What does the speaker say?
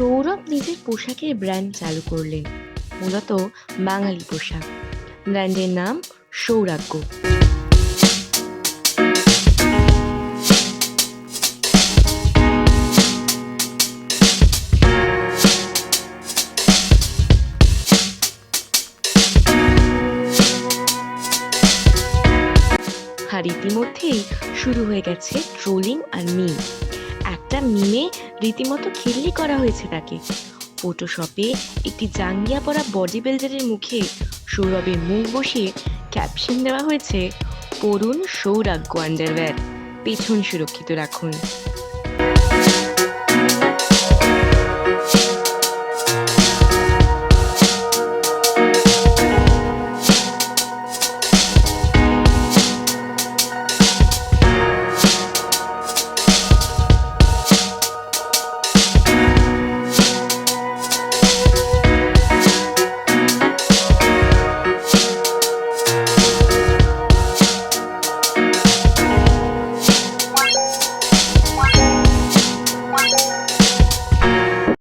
সৌরভ নিজের পোশাকের ব্র্যান্ড চালু করলেন। মূলত বাঙালি পোশাক। ব্র্যান্ডের নাম সৌরাগ্য আর ইতিমধ্যেই শুরু হয়ে গেছে ট্রোলিং আর মিম মিমে রীতিমতো খিল্লি করা হয়েছে তাকে। ফটোশপে একটি জাঙ্গিয়া পরা বডি বিল্ডারের মুখে সৌরভের মুখ বসিয়ে ক্যাপশন দেওয়া হয়েছে, পড়ুন সৌরাগ্য আন্ডারওয়্যার পেছন সুরক্ষিত রাখুন।